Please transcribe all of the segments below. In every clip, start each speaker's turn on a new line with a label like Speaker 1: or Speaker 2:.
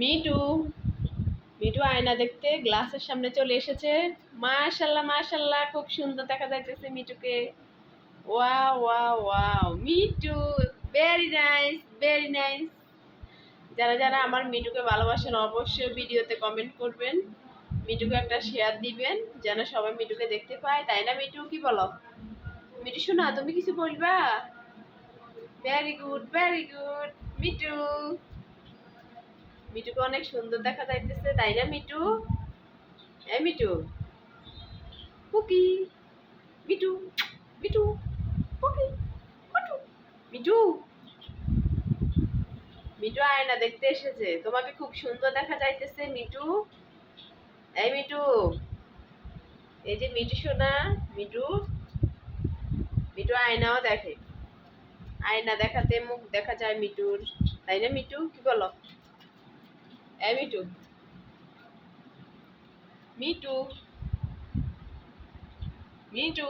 Speaker 1: Me too Mitu আয়না দেখতে। গ্লাসের সামনে চলে এসেছে। মাশাল্লাহ মাশাল্লাহ, খুব সুন্দর দেখা যাইতেছে মিটুকে ওয়া ওয়া wow Mitu very nice very nice যারা যারা আমার মিটুকে ভালোবাসেন, অবশ্যই ভিডিওতে কমেন্ট করবেন। মিটুকে একটা শেয়ার দিবেন, যেন সবাই মিটুকে দেখতে পায়। তাই না মিটু কি বলো? মিটু শোনা, তুমি কিছু বলবা? Very good very good Mitu মিটুকে অনেক সুন্দর দেখা যাইতেছে, তাই না মিটু এ মিটু কুকি মিটু মিটু কুকি মিটু মিটু মিটু আয়না দেখতে এসেছে। তোমাকে খুব সুন্দর দেখা যাইতেছে মিটু এই মিটু এই যে মিটু সোনা মিটু মিটু আয়নাও দেখে। আয়না দেখাতে মুখ দেখা যায় মিটুর তাই না মিটু কি বলো? এই মিটু মিটু মিটু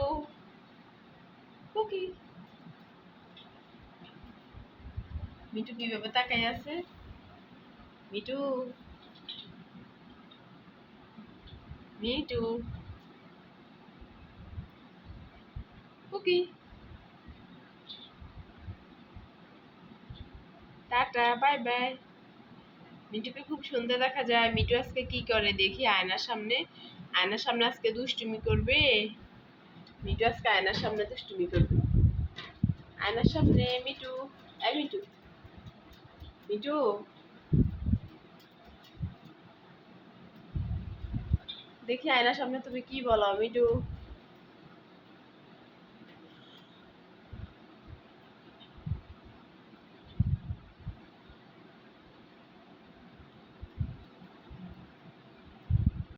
Speaker 1: কুকি মিটু কীভাবে তাকাই আছে Mitu Mitu Kuki tata bye bye মিটুকে খুব সুন্দর দেখা যায়। মিটু আজকে কি করে? দেখি আয়নার সামনে। আয়নার সামনে আজকে দুষ্টুমি করবে। মিটু আজকে আয়নার সামনে দুষ্টুমি করবে। আয়নার সামনে মিটু এই মিটু মিটু দেখি আয়নার সামনে তুমি কি বলো মিটু